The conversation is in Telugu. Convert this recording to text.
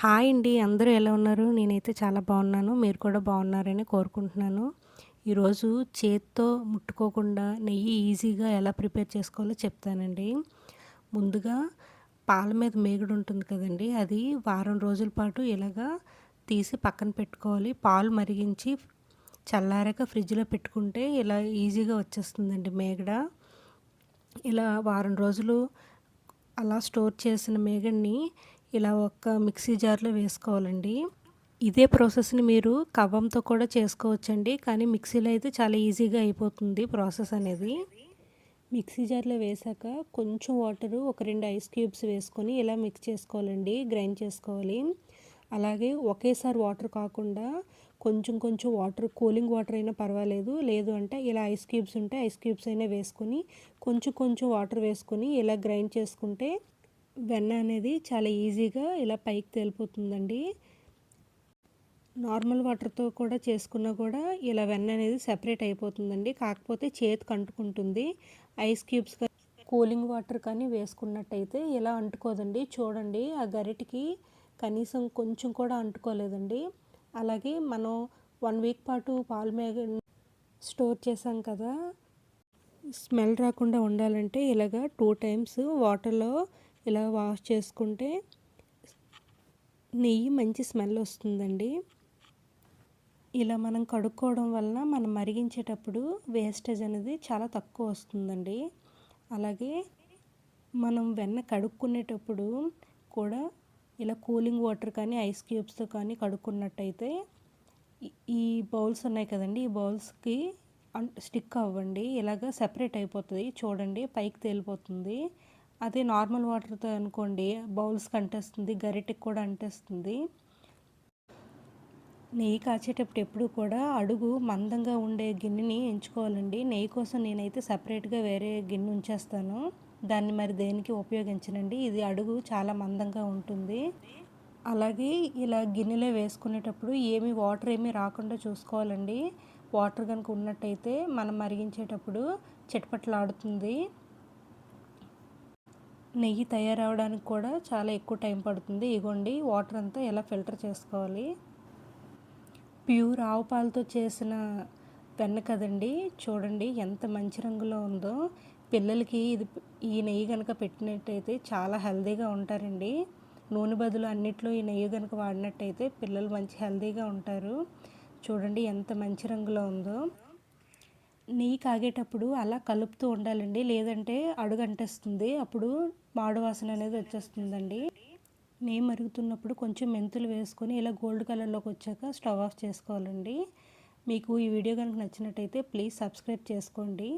హాయ్ అండి అందరూ ఎలా ఉన్నారు? నేనైతే చాలా బాగున్నాను. మీరు కూడా బాగున్నారని కోరుకుంటున్నాను. ఈరోజు చేత్తో ముట్టుకోకుండా నెయ్యి ఈజీగా ఎలా ప్రిపేర్ చేసుకోవాలో చెప్తానండి. ముందుగా పాల మీద మేగుడు ఉంటుంది కదండి అది వారం రోజుల పాటు ఇలాగా తీసి పక్కన పెట్టుకోవాలి. పాలు మరిగించి చల్లారాక ఫ్రిడ్జ్లో పెట్టుకుంటే ఇలా ఈజీగా వచ్చేస్తుందండి మేగడ. ఇలా వారం రోజులు అలా స్టోర్ చేసిన మేగడ్ని ఇలా ఒక మిక్సీ జార్లో వేసుకోవాలండి. ఇదే ప్రాసెస్ని మీరు కవ్వంతో కూడా చేసుకోవచ్చండి. కానీ మిక్సీలో అయితే చాలా ఈజీగా అయిపోతుంది ప్రాసెస్ అనేది. మిక్సీ జార్లో వేసాక కొంచెం వాటరు ఒక రెండు ఐస్ క్యూబ్స్ వేసుకొని ఇలా మిక్స్ చేసుకోవాలండి. గ్రైండ్ చేసుకోవాలి. అలాగే ఒకేసారి వాటర్ కాకుండా కొంచెం కొంచెం వాటర్ కూలింగ్ వాటర్ అయినా పర్వాలేదు. లేదు అంటే ఇలా ఐస్ క్యూబ్స్ ఉంటే ఐస్ క్యూబ్స్ అయినా వేసుకొని కొంచెం కొంచెం వాటర్ వేసుకొని ఇలా గ్రైండ్ చేసుకుంటే వెన్న అనేది చాలా ఈజీగా ఇలా పైకి తేలిపోతుందండి. నార్మల్ వాటర్తో కూడా చేసుకున్నా కూడా ఇలా వెన్న అనేది సెపరేట్ అయిపోతుందండి. కాకపోతే చేతికి అంటుకుంటుంది ఐస్ క్యూబ్స్ కూలింగ్ వాటర్ కానీ వేసుకున్నట్టయితే ఇలా అంటుకోదండి. చూడండి ఆ గరిటికి కనీసం కొంచెం కూడా అంటుకోలేదండి. అలాగే మనం వన్ వీక్ పాటు పాలు మేగ స్టోర్ చేసాం కదా స్మెల్ రాకుండా ఉండాలంటే ఇలాగా టూ టైమ్స్ వాటర్లో ఇలా వాష్ చేసుకుంటే నెయ్యి మంచి స్మెల్ వస్తుందండి. ఇలా మనం కడుక్కోవడం వలన మనం మరిగించేటప్పుడు వేస్టేజ్ అనేది చాలా తక్కువ వస్తుందండి. అలాగే మనం వెన్న కడుక్కునేటప్పుడు కూడా ఇలా కూలింగ్ వాటర్ కానీ ఐస్ క్యూబ్స్తో కానీ కడుక్కున్నట్టయితే ఈ బౌల్స్ ఉన్నాయి కదండి. ఈ బౌల్స్కి స్టిక్ అవ్వండి. ఇలాగ సెపరేట్ అయిపోతుంది. చూడండి పైకి తేలిపోతుంది. అదే నార్మల్ వాటర్తో అనుకోండి బౌల్స్కి అంటేస్తుంది గరిటెకి కూడా అంటేస్తుంది. నెయ్యి కాచేటప్పుడు ఎప్పుడు కూడా అడుగు మందంగా ఉండే గిన్నెని ఎంచుకోవాలండి. నెయ్యి కోసం నేనైతే సపరేట్గా వేరే గిన్నె ఉంచేస్తాను. దాన్ని మరి దేనికి ఉపయోగించనండి? ఇది అడుగు చాలా మందంగా ఉంటుంది. అలాగే ఇలా గిన్నెలో వేసుకునేటప్పుడు ఏమి వాటర్ ఏమీ రాకుండా చూసుకోవాలండి. వాటర్ కనుక ఉన్నట్టయితే మనం మరిగించేటప్పుడు చిటపట్లాడుతుంది. నెయ్యి తయారవడానికి కూడా చాలా ఎక్కువ టైం పడుతుంది. ఇగోండి వాటర్ అంతా ఎలా ఫిల్టర్ చేసుకోవాలి? ప్యూర్ ఆవు పాలతో చేసిన వెన్న కదండి చూడండి ఎంత మంచి రంగులో ఉందో. పిల్లలకి ఇది ఈ నెయ్యి కనుక పెట్టినట్టయితే చాలా హెల్తీగా ఉంటారండి. నూనె బదులు అన్నిట్లో ఈ నెయ్యి కనుక వాడినట్టయితే పిల్లలు మంచి హెల్తీగా ఉంటారు. చూడండి ఎంత మంచి రంగులో ఉందో. నెయ్యి కాగేటప్పుడు అలా కలుపుతూ ఉండాలండి. లేదంటే అడుగంటేస్తుంది. అప్పుడు మాడు వాసన అనేది వచ్చేస్తుందండి. నెయ్యి మరుగుతున్నప్పుడు కొంచెం మెంతులు వేసుకొని ఇలా గోల్డ్ కలర్లోకి వచ్చాక స్టవ్ ఆఫ్ చేసుకోవాలండి. మీకు ఈ వీడియో కనుక నచ్చినట్టయితే ప్లీజ్ సబ్స్క్రైబ్ చేసుకోండి.